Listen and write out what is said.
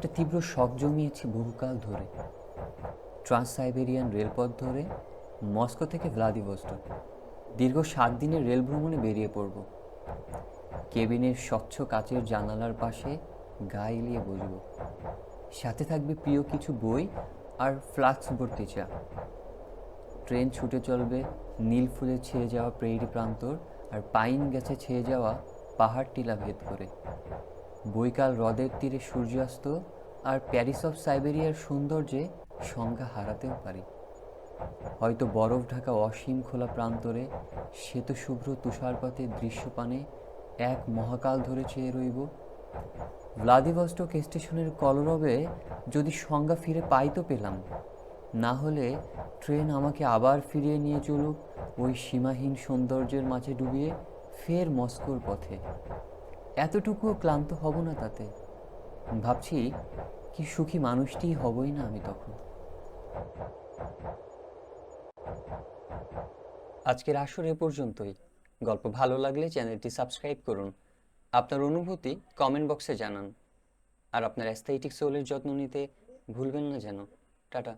একটা তীব্র শখ জমিয়েছি বহুকাল ধরে। ট্রান্স সাইবেরিয়ান রেলপথ ধরে মস্কো থেকে ভ্লাদিভস্টক। দীর্ঘ সাত দিনের রেল ভ্রমণে বেরিয়ে পড়ব। কেবিনের স্বচ্ছ কাচের জানালার পাশে গা এলিয়ে বসব। সাথে থাকবে প্রিয় কিছু বই আর ফ্লাক্স ভর্তি চা। ট্রেন ছুটে চলবে নীল ফুলে ছেয়ে যাওয়া প্রেইরি প্রান্তর আর পাইন গাছে ছেয়ে যাওয়া পাহাড় টিলা ভেদ করে। বৈকাল হ্রদের তীরে সূর্যাস্ত আর প্যারিস অফ সাইবেরিয়ার সৌন্দর্যে সংজ্ঞা হারাতেও পারি। হয়তো বরফ ঢাকা অসীম খোলা প্রান্তরে শ্বেত শুভ্র তুষারপাতের দৃশ্যপানে এক মহাকাল ধরে চেয়ে রইব। ভ্লাদিভস্টক স্টেশনের কলরবে যদি সংজ্ঞা ফিরে পাই তো পেলাম। না হলে ট্রেন আমাকে আবার ফিরিয়ে নিয়ে চলুক ওই সীমাহীন সৌন্দর্যের মাঝে ডুবিয়ে ফের মস্কোর পথে। এতটুকুও ক্লান্ত হব না তাতে। ভাবছি, কি সুখী মানুষটিই হবই না আমি তখন। আজকের আসর এ পর্যন্তই। গল্প ভালো লাগলে চ্যানেলটি সাবস্ক্রাইব করুন। আপনার অনুভূতি কমেন্ট বক্সে জানান। আর আপনার অ্যাস্থেটিক সোলের যত্ন নিতে ভুলবেন না যেন। টাটা।